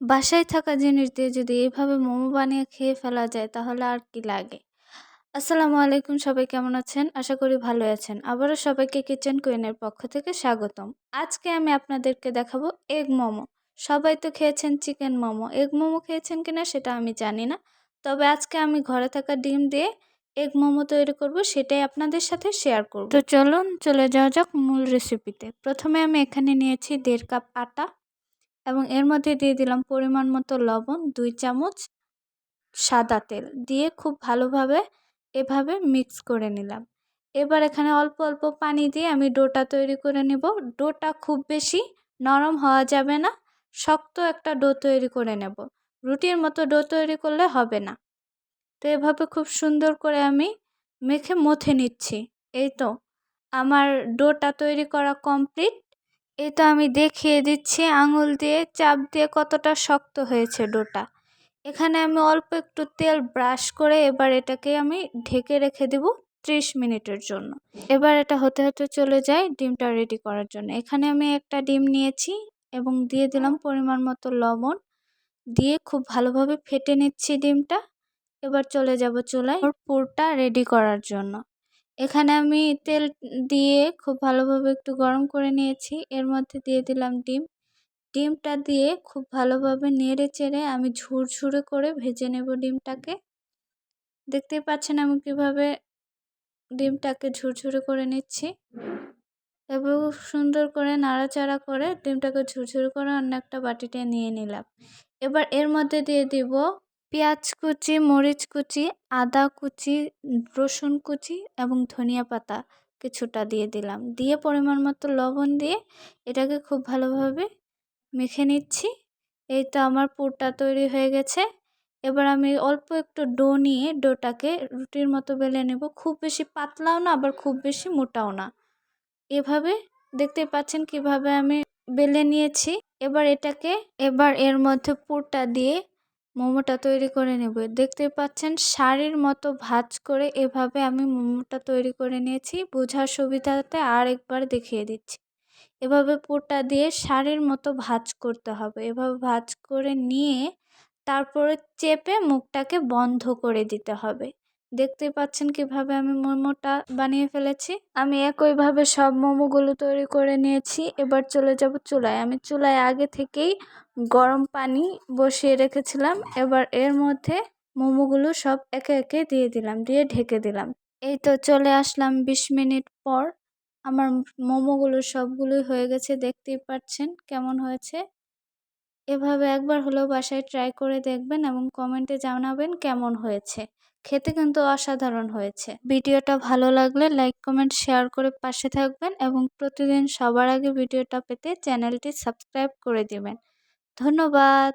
বাসায় থাকা জিনিস দিয়ে যদি এইভাবে মোমো বানিয়ে খেয়ে ফেলা যায়, তাহলে আর কি লাগে? আসসালামু আলাইকুম, সবাই কেমন আছেন? আশা করি ভালো আছেন। আবারও সবাইকে কিচেন কুইনের পক্ষ থেকে স্বাগতম। আজকে আমি আপনাদেরকে দেখাবো এগ মোমো। সবাই তো খেয়েছেন চিকেন মোমো। এগ মোমো খেয়েছেন কিনা সেটা আমি জানি না। তবে আজকে আমি ঘরে থাকা ডিম দিয়ে এগ মোমো তৈরি করব, সেটাই আপনাদের সাথে শেয়ার করব। তো চলুন চলে যাওয়া যাক মূল রেসিপিতে প্রথমে আমি এখানে নিয়েছি দেড় কাপ আটা এবং এর মধ্যে দিয়ে দিলাম পরিমাণ মতো লবণ, দুই চামচ সাদা তেল দিয়ে খুব ভালোভাবে এভাবে মিক্স করে নিলাম। এবার এখানে অল্প অল্প পানি দিয়ে আমি ডোটা তৈরি করে নেব। ডোটা খুব বেশি নরম হওয়া যাবে না, শক্ত একটা ডো তৈরি করে নেব। রুটির মতো ডো তৈরি করলে হবে না। তো এভাবে খুব সুন্দর করে আমি মেখে মথে নিচ্ছি। এই তো, আমার ডোটা তৈরি করা কমপ্লিট তো আমি দেখিয়ে দিচ্ছি, আঙুল দিয়ে চাপ দিয়ে কতটা শক্ত হয়েছে ডোটা। এখানে আমি অল্প একটু তেল ব্রাশ করে এবার এটাকে আমি ঢেকে রেখে দেব ত্রিশ মিনিটের জন্য। এবার এটা হতে হতে চলে যায় ডিমটা রেডি করার জন্য। এখানে আমি একটা ডিম নিয়েছি এবং দিয়ে দিলাম পরিমাণ মতো লবণ। দিয়ে খুব ভালোভাবে ফেটে নিচ্ছি ডিমটা। এবার চলে যাব চুলায় পুরটা রেডি করার জন্য। এখানে আমি তেল দিয়ে খুব ভালোভাবে একটু গরম করে নিয়েছি। এর মধ্যে দিয়ে দিলাম ডিম। ডিমটা দিয়ে খুব ভালোভাবে নেড়ে চেড়ে আমি ঝুরঝুরে করে ভেজে নেব ডিমটাকে। দেখতেই পাচ্ছেন আমি কীভাবে ডিমটাকে ঝুরঝুরে করে নিচ্ছি। এবং সুন্দর করে নাড়াচাড়া করে ডিমটাকে ঝুরঝুরে করে অন্য একটা বাটিতে নিয়ে নিলাম। এবার এর মধ্যে দিয়ে দিব পেঁয়াজ কুচি, মরিচ কুচি, আদা কুচি, রসুন কুচি এবং ধনিয়া পাতা কিছুটা দিয়ে দিলাম। দিয়ে পরিমাণ মতো লবণ দিয়ে এটাকে খুব ভালোভাবে মেখে নিচ্ছি। এই তো আমার পুরটা তৈরি হয়ে গেছে। এবার আমি অল্প একটু ডো নিয়ে ডোটাকে রুটির মতো বেলে নেব। খুব বেশি পাতলাও না, আবার খুব বেশি মোটাও না। এভাবে দেখতে পাচ্ছেন কীভাবে আমি বেলে নিয়েছি। এবার এটাকে, এবার এর মধ্যে পুরটা দিয়ে মোমোটা তৈরি করে নেব। দেখতে পাচ্ছেন শাড়ির মতো ভাজ করে এভাবে আমি মোমোটা তৈরি করে নিয়েছি। বোঝার সুবিধাতে আর একবার দেখিয়ে দিচ্ছি। এভাবে পোটা দিয়ে শাড়ির মতো ভাজ করতে হবে। এভাবে ভাজ করে নিয়ে তারপরে চেপে মুখটাকে বন্ধ করে দিতে হবে। দেখতে পাচ্ছেন কীভাবে আমি মোমোটা বানিয়ে ফেলেছি। আমি একইভাবে সব মোমোগুলো তৈরি করে নিয়েছি। এবার চলে যাব চুলায়। আমি চুলায় আগে থেকেই গরম পানি বসিয়ে রেখেছিলাম। এবার এর মধ্যে মোমোগুলো সব একে একে দিয়ে দিলাম, দিয়ে ঢেকে দিলাম। এই তো চলে আসলাম বিশ মিনিট পর। আমার মোমোগুলো সবগুলোই হয়ে গেছে, দেখতেই পাচ্ছেন কেমন হয়েছে। এভাবে একবার হলেও বাসায় ট্রাই করে দেখবেন এবং কমেন্টে জানাবেন কেমন হয়েছে। খেতে কিন্তু অসাধারণ হয়েছে। ভিডিওটা ভালো লাগলে লাইক কমেন্ট শেয়ার করে পাশে থাকবেন এবং প্রতিদিন সবার আগে ভিডিওটা পেতে চ্যানেলটি সাবস্ক্রাইব করে দিবেন। ধন্যবাদ!